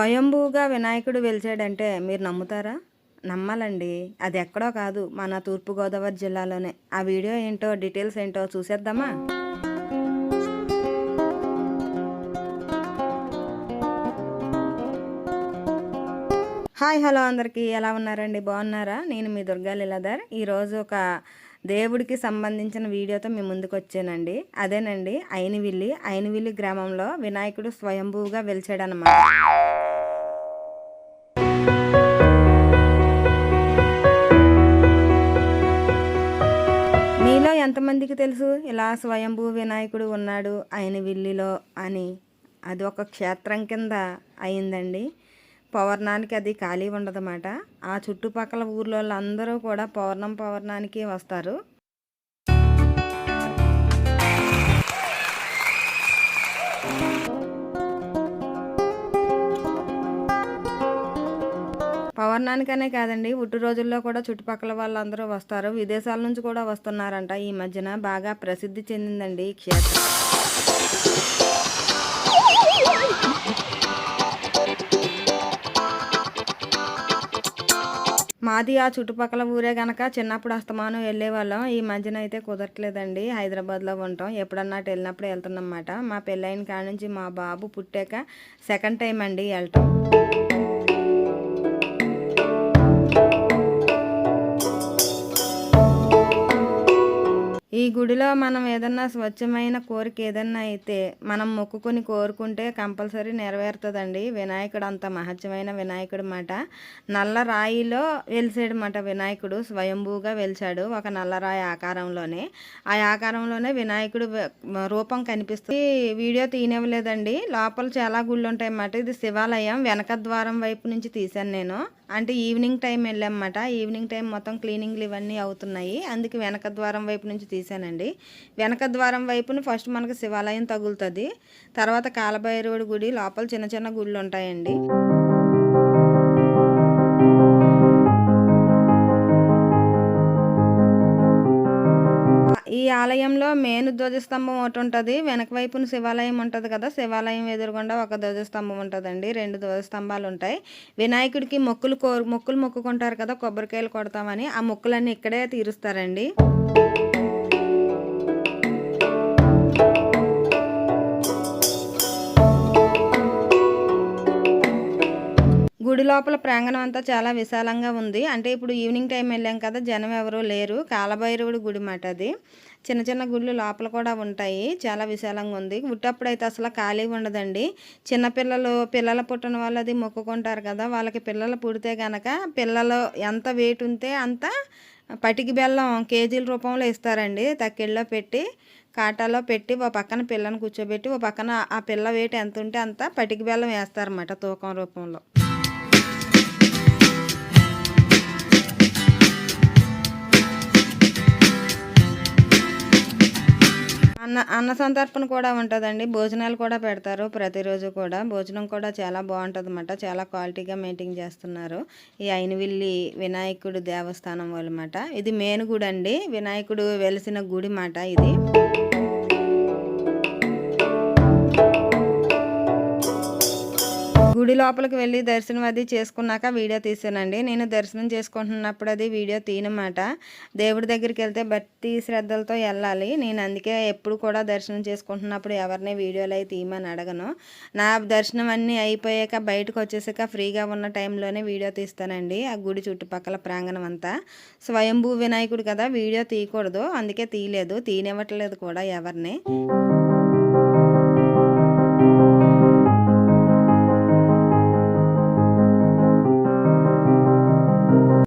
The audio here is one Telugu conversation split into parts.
స్వయంభూగా వినాయకుడు వెలిచాడంటే మీరు నమ్ముతారా? నమ్మాలండి. అది ఎక్కడో కాదు మన తూర్పుగోదావరి జిల్లాలోనే. ఆ వీడియో ఏంటో డీటెయిల్స్ ఏంటో చూసేద్దామా? హాయ్ హలో అందరికీ. ఎలా ఉన్నారండి? బాగున్నారా? నేను మీ దుర్గా లీలాధర్. ఈరోజు ఒక దేవుడికి సంబంధించిన వీడియోతో మీ ముందుకు వచ్చానండి. అదేనండి అయినవిల్లి. అయినవిల్లి గ్రామంలో వినాయకుడు స్వయంభూగా వెలిచాడనమాట ఎంతమందికి తెలుసు ఇలా స్వయంభూ వినాయకుడు ఉన్నాడు ఆయన విల్లిలో అని. అది ఒక క్షేత్రం కింద అయిందండి. పౌర్ణానికి అది ఖాళీ ఉండదన్నమాట. ఆ చుట్టుపక్కల ఊర్లో అందరూ కూడా పౌర్ణం పౌర్ణానికి వస్తారు. పౌర్ణానికనే కాదండి. పుట్టు రోజుల్లో కూడా చుట్టుపక్కల వాళ్ళందరూ వస్తారు. విదేశాల నుంచి కూడా వస్తున్నారంట. ఈ మధ్యన బాగా ప్రసిద్ధి చెందిందండి ఈ క్షేత్రం. మాది ఆ చుట్టుపక్కల ఊరే గనక చిన్నప్పుడు అస్తమానం వెళ్ళేవాళ్ళం. ఈ మధ్యన అయితే కుదరట్లేదండి. హైదరాబాద్లో ఉంటాం. ఎప్పుడన్నా వెళ్ళినప్పుడు వెళ్తున్నమాట మా పెళ్ళైన కాడ నుంచి మా బాబు పుట్టాక సెకండ్ టైం అండి వెళ్ళటం. గుడిలో మనం ఏదన్నా స్వచ్ఛమైన కోరిక ఏదన్నా అయితే మనం మొక్కుకొని కోరుకుంటే కంపల్సరీ నెరవేరుతుందండి. వినాయకుడు అంత మహత్యమైన వినాయకుడు మాట. నల్ల రాయిలో వెలిసాడమాట వినాయకుడు. స్వయంభూగా వెలిచాడు ఒక నల్ల రాయి ఆకారంలోనే. ఆ ఆకారంలోనే వినాయకుడు రూపం కనిపిస్తుంది వీడియో తీయనివ్వలేదండి. లోపల చాలా గుళ్ళు ఉంటాయి అన్నమాట ఇది శివాలయం. వెనక ద్వారం వైపు నుంచి తీశాను నేను. అంటే ఈవినింగ్ టైం వెళ్ళామన్నమాట. ఈవినింగ్ టైం మొత్తం క్లీనింగ్లు ఇవన్నీ అవుతున్నాయి. అందుకే వెనక ద్వారం వైపు నుంచి తీసానండి వెనక ద్వారం వైపున ఫస్ట్ మనకు శివాలయం తగులుతుంది. తర్వాత కాలభైరవుడి గుడి లోపల చిన్న చిన్న గుళ్ళు ఉంటాయండి. ఆలయంలో మెయిన్ ధ్వజస్తంభం ఒకటి ఉంటుంది. వెనక వైపున శివాలయం ఉంటుంది కదా. శివాలయం ఎదురుగుండా ఒక ధ్వజస్తంభం ఉంటుందండి. రెండు ధ్వజస్తంభాలు ఉంటాయి. వినాయకుడికి మొక్కులు కో మొక్కులు మొక్కుకుంటారు కదా. కొబ్బరికాయలు కొడతామని ఆ మొక్కులన్నీ ఇక్కడే తీరుస్తారండి. గుడి లోపల ప్రాంగణం అంతా చాలా విశాలంగా ఉంది. అంటే ఇప్పుడు ఈవినింగ్ టైం వెళ్ళాం కదా. జనం ఎవరూ లేరు. కాలభైరవుడు గుడి మాట అది. చిన్న చిన్న గుళ్ళు లోపల కూడా ఉంటాయి. చాలా విశాలంగా ఉంది. పుట్టప్పుడు అయితే అసలు ఖాళీ ఉండదండి. చిన్నపిల్లలు పిల్లల పుట్టిన వాళ్ళది మొక్కుకుంటారు కదా. వాళ్ళకి పిల్లలు పుడితే కనుక పిల్లలు ఎంత వెయిట్ ఉంటే అంత పటికి బెల్లం కేజీల రూపంలో ఇస్తారండి. తక్కిళ్ళలో పెట్టి కాటాలో పెట్టి ఓ పక్కన పిల్లని కూర్చోబెట్టి ఓ పక్కన ఆ పిల్ల వెయిట్ ఎంత ఉంటే అంత పటికి బెల్లం వేస్తారన్నమాట తూకం రూపంలో. అన్న అన్న సంతర్పణ కూడా ఉంటుందండి. భోజనాలు కూడా పెడతారు ప్రతిరోజు కూడా. భోజనం కూడా చాలా బాగుంటుంది అన్నమాట చాలా క్వాలిటీగా మెయింటైన్ చేస్తున్నారు. ఈ అయినవిల్లి వినాయకుడు దేవస్థానం వాళ్ళమాట. ఇది మెయిన్ గుడి అండి వినాయకుడు వెలిసిన గుడి మాట ఇది. గుడి లోపలికి వెళ్ళి దర్శనం అది చేసుకున్నాక వీడియో తీసానండి. నేను దర్శనం చేసుకుంటున్నప్పుడు అది వీడియో తీయనమాట. దేవుడి దగ్గరికి వెళ్తే భక్తి శ్రద్ధలతో వెళ్ళాలి. నేను అందుకే ఎప్పుడు కూడా దర్శనం చేసుకుంటున్నప్పుడు ఎవరిని వీడియోలు అయితే తీయమని అడగను. నా దర్శనం అన్నీ అయిపోయాక బయటకు వచ్చేసాక ఫ్రీగా ఉన్న టైంలోనే వీడియో తీస్తానండి. ఆ గుడి చుట్టుపక్కల ప్రాంగణం అంతా. స్వయంభూ వినాయకుడు కదా వీడియో తీయకూడదు. అందుకే తీయలేదు. తీయనివ్వట్లేదు కూడా ఎవరిని.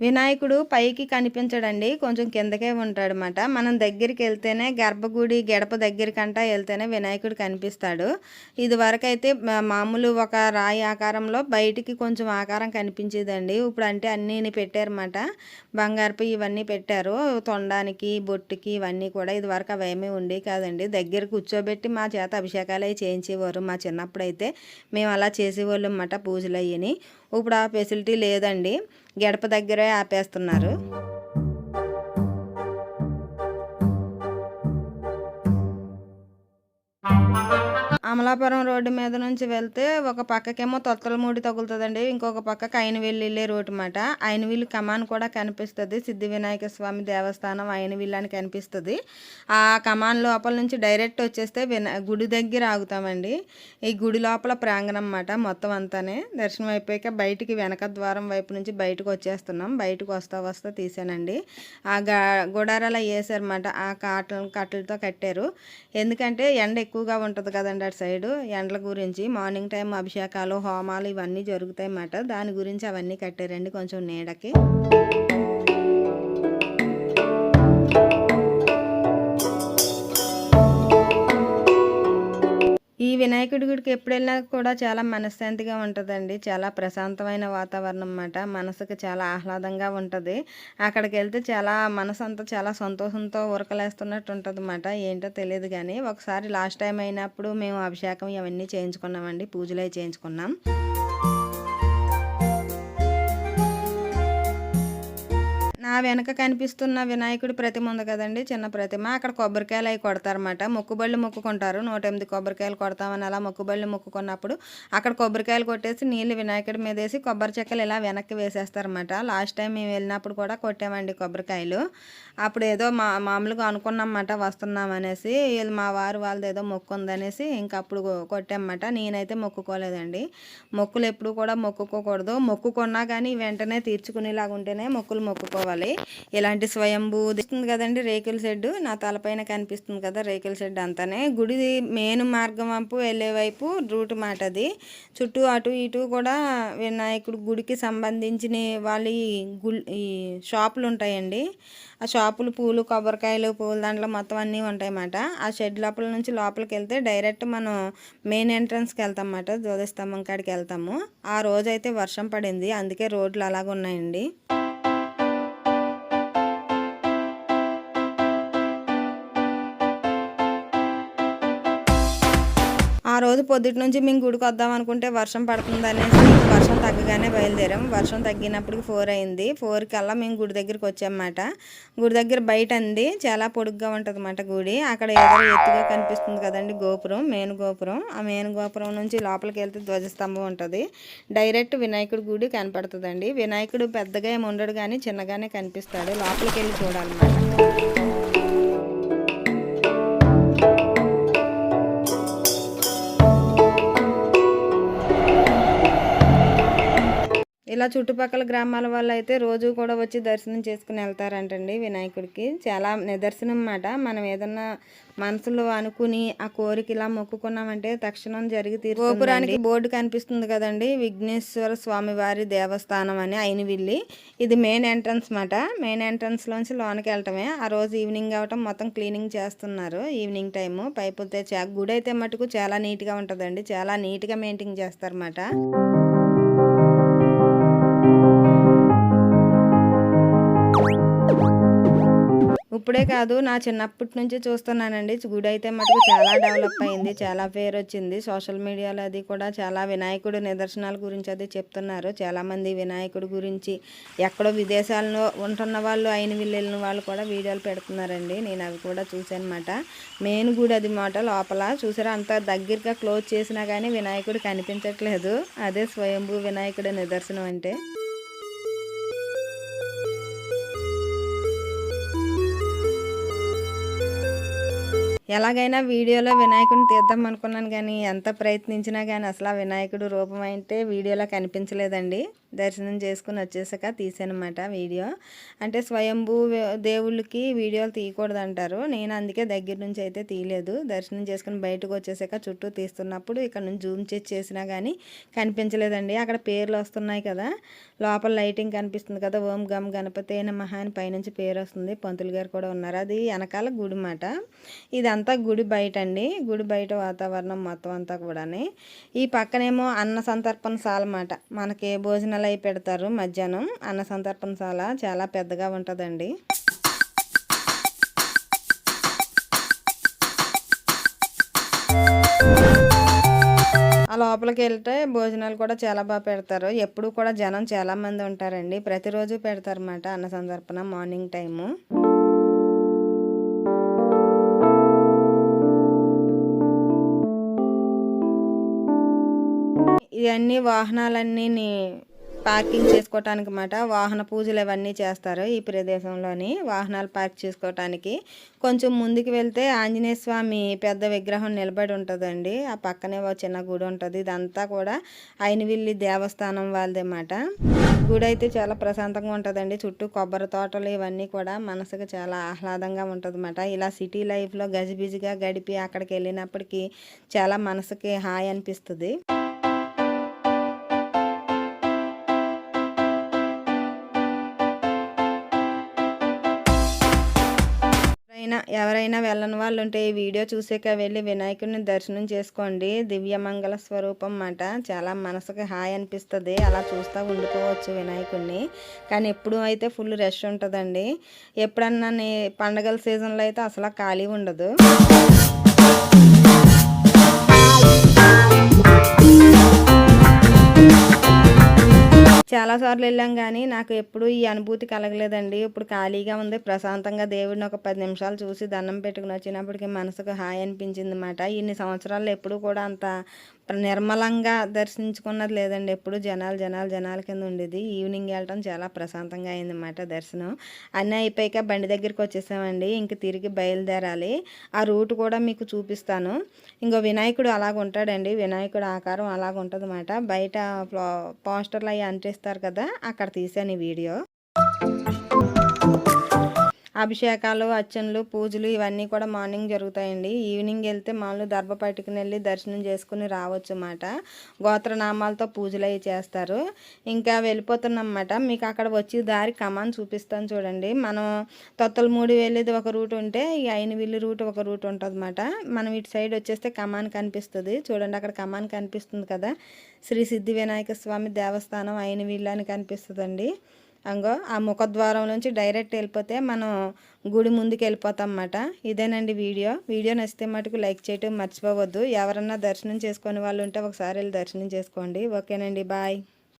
వినాయకుడు పైకి కనిపించడండి. కొంచెం కిందకే ఉంటాడనమాట మనం దగ్గరికి వెళ్తేనే గర్భగుడి గడప దగ్గరికంటా వెళ్తేనే వినాయకుడు కనిపిస్తాడు. ఇది వరకైతే మామూలు ఒక రాయి ఆకారంలో బయటికి కొంచెం ఆకారం కనిపించేదండి. ఇప్పుడు అంటే అన్నీ పెట్టారన్నమాట. బంగారపు ఇవన్నీ పెట్టారు. తొండానికి బొట్టుకి ఇవన్నీ కూడా ఇది వరకు అవేమీ ఉండేవి కాదండి. దగ్గర కూర్చోబెట్టి మా చేత అభిషేకాలు అవి చేయించేవారు మా చిన్నప్పుడు అయితే మేము అలా చేసేవాళ్ళం అన్నమాట పూజలు అయ్యని. ఇప్పుడు ఆ ఫెసిలిటీ లేదండి. గడప దగ్గరే ఆపేస్తున్నారు. అమలాపురం రోడ్డు మీద నుంచి వెళ్తే ఒక పక్కకేమో తొత్తలమూడి తగులుతుందండి. ఇంకొక పక్కకి అయినవిల్లు వెళ్ళే రోడ్డు మాట. అయినవిల్లు కమాన్ కూడా కనిపిస్తుంది. సిద్ధి వినాయక స్వామి దేవస్థానం అయినవిల్లు అని కనిపిస్తుంది. ఆ కమాన్ లోపల నుంచి డైరెక్ట్ వచ్చేస్తే గుడి దగ్గర ఆగుతామండి. ఈ గుడి లోపల ప్రాంగణం అన్నమాట మొత్తం అంతానే. దర్శనం అయిపోయాక బయటికి వెనక ద్వారం వైపు నుంచి బయటకు వచ్చేస్తున్నాం. బయటకు వస్తా వస్తా తీసానండి. ఆ గుడారాల గుడారాలు వేసారన్నమాట ఆ కాటలు కట్టలతో కట్టారు. ఎందుకంటే ఎండ ఎక్కువగా ఉంటుంది కదండి అటు సైడు ఎండల గురించి మార్నింగ్ టైం అభిషేకాలు హోమాలు ఇవన్నీ జరుగుతాయి అన్నమాట దాని గురించి అవన్నీ కట్టారండి కొంచెం నీడకి. ఈ వినాయకుడి గుడికి ఎప్పుడు వెళ్ళినా కూడా చాలా మనశ్శాంతిగా ఉంటుందండి. చాలా ప్రశాంతమైన వాతావరణం అన్నమాట. మనసుకు చాలా ఆహ్లాదంగా ఉంటుంది. అక్కడికి వెళ్తే చాలా మనసు అంతా చాలా సంతోషంతో ఉరకలేస్తున్నట్టు ఉంటుంది అన్నమాట ఏంటో తెలియదు కానీ ఒకసారి లాస్ట్ టైం అయినప్పుడు మేము అభిషేకం ఇవన్నీ చేయించుకున్నామండి. పూజలు చేయించుకున్నాం. నా వెనక కనిపిస్తున్న వినాయకుడి ప్రతిమ ఉంది కదండి చిన్న ప్రతిమ. అక్కడ కొబ్బరికాయలు అవి కొడతారనమాట మొక్కుబళ్ళు మొక్కుకుంటారు. నూట ఎనిమిది కొబ్బరికాయలు కొడతామని అలా మొక్కుబళ్ళు మొక్కుకున్నప్పుడు అక్కడ కొబ్బరికాయలు కొట్టేసి నీళ్ళు వినాయకుడి మీద వేసి కొబ్బరి చెక్కలు ఇలా వెనక్కి వేసేస్తారనమాట లాస్ట్ టైం మేము వెళ్ళినప్పుడు కూడా కొట్టామండి కొబ్బరికాయలు. అప్పుడు ఏదో మా మామూలుగా అనుకున్నామన్నమాట వస్తున్నాం అనేసి వీళ్ళు మా వారు వాళ్ళది ఏదో మొక్కు ఉందనేసి ఇంక అప్పుడు కొట్టామన్నమాట. నేనైతే మొక్కుకోలేదండి. మొక్కులు ఎప్పుడు కూడా మొక్కుకోకూడదు. మొక్కుకున్నా కానీ వెంటనే తీర్చుకునేలాగా ఉంటేనే మొక్కులు మొక్కుకోవాలి. ఇలాంటి స్వయంభూ ఇస్తుంది కదండి రేకుల షెడ్ నా తలపైన కనిపిస్తుంది కదా రేకుల షెడ్ అంతానే. గుడి మెయిన్ మార్గం వైపు వెళ్ళే వైపు రూట్ మాట అది. చుట్టూ అటు ఇటు కూడా వినాయకుడు గుడికి సంబంధించిన వాళ్ళ ఈ షాపులు ఉంటాయండి. ఆ షాపులు పూలు కొబ్బరికాయలు పూల దాంట్లో మొత్తం అన్నీ ఉంటాయన్నమాట. ఆ షెడ్ లోపల నుంచి లోపలికి వెళ్తే డైరెక్ట్ మనం మెయిన్ ఎంట్రన్స్కి వెళ్తాం అన్నమాట జ్యోతిస్తంభం కాడికి వెళ్తాము. ఆ రోజైతే వర్షం పడింది అందుకే రోడ్లు అలాగ ఉన్నాయండి రోజు పొద్దుటి నుంచి మేము గుడికి వద్దాం అనుకుంటే వర్షం పడుతుంది అనేసి వర్షం తగ్గగానే బయలుదేరాం. వర్షం తగ్గినప్పటికి ఫోర్ అయింది. ఫోర్ కల్లా మేము గుడి దగ్గరికి వచ్చామన్నమాట. గుడి దగ్గర బయట అంది చాలా పొడుగ్గా ఉంటుంది అన్నమాట గుడి. అక్కడ ఏదో ఎత్తుగా కనిపిస్తుంది కదండి గోపురం మెయిన్ గోపురం. ఆ మెయిన్ గోపురం నుంచి లోపలికి వెళ్తే ధ్వజస్తంభం ఉంటుంది. డైరెక్ట్ వినాయకుడి గుడి కనపడుతుందండి. వినాయకుడు పెద్దగా ఏమి ఉండడు కానీ చిన్నగానే కనిపిస్తాడు. లోపలికి వెళ్ళి చూడాలన్నమాట. ఇలా చుట్టుపక్కల గ్రామాల వాళ్ళు అయితే రోజు కూడా వచ్చి దర్శనం చేసుకుని వెళ్తారంటండి వినాయకుడికి. చాలా నిదర్శనం అన్నమాట. మనం ఏదన్నా మనసులో అనుకుని ఆ కోరిక ఇలా మొక్కుకున్నామంటే తక్షణం జరిగి తీరు గోపురానికి బోర్డు కనిపిస్తుంది కదండి. విఘ్నేశ్వర స్వామి వారి దేవస్థానం అని అయినవిల్లి. ఇది మెయిన్ ఎంట్రన్స్ మాట మెయిన్ ఎంట్రన్స్ లోంచి లోనికి వెళ్ళటమే. ఆ రోజు ఈవినింగ్ అవటం మొత్తం క్లీనింగ్ చేస్తున్నారు ఈవినింగ్ టైము. పైపులతో గుడి అయితే మటుకు చాలా నీట్గా ఉంటుందండి. చాలా నీట్గా మెయింటైన్ చేస్తారన్నమాట. ఇప్పుడే కాదు నా చిన్నప్పటి నుంచి చూస్తున్నానండి. గుడి అయితే మటుకు చాలా డెవలప్ అయింది చాలా పేరు వచ్చింది. సోషల్ మీడియాలో అది కూడా చాలా వినాయకుడు నిదర్శనాల గురించి అది చెప్తున్నారు. చాలామంది వినాయకుడు గురించి ఎక్కడో విదేశాల్లో ఉంటున్న వాళ్ళు అయిన వెళ్ళిన వాళ్ళు కూడా వీడియోలు పెడుతున్నారండి. నేను అవి కూడా చూసానమాట మెయిన్ గుడి అది మాట లోపల. చూసారా అంత దగ్గరగా క్లోజ్ చేసినా కానీ వినాయకుడు కనిపించట్లేదు. అదే స్వయంభూ వినాయకుడు నిదర్శనం అంటే. ఎలాగైనా వీడియోలో వినాయకుడిని తీద్దాం అనుకున్నాను కానీ ఎంత ప్రయత్నించినా కానీ అసలు ఆ వినాయకుడు రూపం అయితే వీడియోలో కనిపించలేదండి. దర్శనం చేసుకుని వచ్చేసాక తీసానమాట వీడియో. అంటే స్వయంభూ దేవుళ్ళకి వీడియోలు తీయకూడదు అంటారు నేను అందుకే దగ్గర నుంచి అయితే తీయలేదు. దర్శనం చేసుకుని బయటకు వచ్చేసాక చుట్టూ తీస్తున్నప్పుడు ఇక్కడ నుంచి జూమ్ చేసి చేసినా కానీ కనిపించలేదండి. అక్కడ పేర్లు వస్తున్నాయి కదా. లోపల లైటింగ్ కనిపిస్తుంది కదా. ఓం గమ్ గణపతి అయిన మహాని పైనుంచి పేరు వస్తుంది. పంతులు గారు కూడా ఉన్నారు. అది వెనకాల గుడి మాట. ఇదంతా గుడి బయట అండి గుడి బయట వాతావరణం మొత్తం అంతా కూడా ఈ పక్కనేమో అన్న సంతర్పణ సాలమాట మనకి భోజనాలు భోజనాలు అవి పెడతారు మధ్యాహ్నం. అన్న సంతర్పణశాల చాలా పెద్దగా ఉంటుందండి. ఆ లోపలికి వెళ్తే భోజనాలు కూడా చాలా బాగా పెడతారు. ఎప్పుడు కూడా జనం చాలామంది ఉంటారండి. ప్రతిరోజు పెడతారన్నమాట అన్న సందర్పణ మార్నింగ్ టైము. ఇవన్నీ వాహనాలన్నీ పార్కింగ్ చేసుకోవటానికి అన్నమాట వాహన పూజలు ఇవన్నీ చేస్తారు ఈ ప్రదేశంలోని వాహనాలు పార్క్ చేసుకోవటానికి కొంచెం ముందుకు వెళ్తే ఆంజనేయ స్వామి పెద్ద విగ్రహం నిలబడి ఉంటుందండి. ఆ పక్కనే ఒక చిన్న గుడి ఉంటుంది. ఇదంతా కూడా అయినవిల్లి దేవస్థానం వాళ్ళదన్నమాట గుడి అయితే చాలా ప్రశాంతంగా ఉంటుందండి. చుట్టూ కొబ్బరి తోటలు ఇవన్నీ కూడా మనసుకు చాలా ఆహ్లాదంగా ఉంటుంది ఇలా సిటీ లైఫ్లో గజిబిజిగా గడిపి అక్కడికి వెళ్ళినప్పటికీ చాలా మనసుకి హాయ్ అనిపిస్తుంది. ఎవరైనా వెళ్ళని వాళ్ళు ఉంటే ఈ వీడియో చూసాక వెళ్ళి వినాయకుడిని దర్శనం చేసుకోండి. దివ్యమంగళ స్వరూపం అన్నమాట చాలా మనసుకి హాయ్ అనిపిస్తుంది. అలా చూస్తూ ఉండిపోవచ్చు వినాయకుడిని. కానీ ఎప్పుడు అయితే ఫుల్ రష్ ఉంటుందండి. ఎప్పుడన్నా పండగల సీజన్లో అయితే అసలు ఖాళీ ఉండదు. చాలాసార్లు వెళ్ళాం కానీ నాకు ఎప్పుడూ ఈ అనుభూతి కలగలేదండి. ఇప్పుడు ఖాళీగా ఉంది. ప్రశాంతంగా దేవుడిని ఒక పది నిమిషాలు చూసి దండం పెట్టుకుని వచ్చినప్పటికీ మనసుకు హాయ్ అనిపించింది అనమాట ఇన్ని సంవత్సరాలు ఎప్పుడూ కూడా అంత నిర్మలంగా దర్శించుకున్నది లేదండి. ఎప్పుడు జనాలు జనాలు జనాల కింద ఉండేది. ఈవినింగ్ వెళ్ళటం చాలా ప్రశాంతంగా అయిందన్నమాట దర్శనం. అన్నీ అయిపోయాక బండి దగ్గరికి వచ్చేసామండి. ఇంక తిరిగి బయలుదేరాలి. ఆ రూట్ కూడా మీకు చూపిస్తాను. ఇంకో వినాయకుడు అలాగ ఉంటాడండి. వినాయకుడు ఆకారం అలాగ ఉంటుంది బయట పోస్టర్లు అవి అంటిస్తారు కదా అక్కడ తీసాను ఈ వీడియో. అభిషేకాలు అర్చనలు పూజలు ఇవన్నీ కూడా మార్నింగ్ జరుగుతాయండి. ఈవినింగ్ వెళ్తే మామూలు దర్భ పట్టుకుని వెళ్ళి దర్శనం చేసుకుని రావచ్చు అన్నమాట. గోత్రనామాలతో పూజలు అవి చేస్తారు. ఇంకా వెళ్ళిపోతున్నమాట మీకు అక్కడ వచ్చి దారి కమాన్ చూపిస్తాను చూడండి. మనం మూడు వెళ్ళేది ఒక రూట్ ఉంటే ఈ అయినవిల్లి రూట్ ఒక రూట్ ఉంటుంది అన్నమాట. మనం ఇటు సైడ్ వచ్చేస్తే కమాన్ కనిపిస్తుంది. చూడండి అక్కడ కమాన్ కనిపిస్తుంది కదా. శ్రీ సిద్ధి వినాయక స్వామి దేవస్థానం అయినవిల్లు అని కనిపిస్తుందండి. అంగో ఆ ముఖద్వారం నుంచి డైరెక్ట్ వెళ్ళిపోతే మనం గుడి ముందుకు వెళ్ళిపోతాం అన్నమాట ఇదేనండి వీడియో. వీడియో నచ్చితే మటుకు లైక్ చేయటం మర్చిపోవద్దు. ఎవరన్నా దర్శనం చేసుకునే వాళ్ళు ఉంటే ఒకసారి వెళ్ళి దర్శనం చేసుకోండి. ఓకేనండి. బాయ్.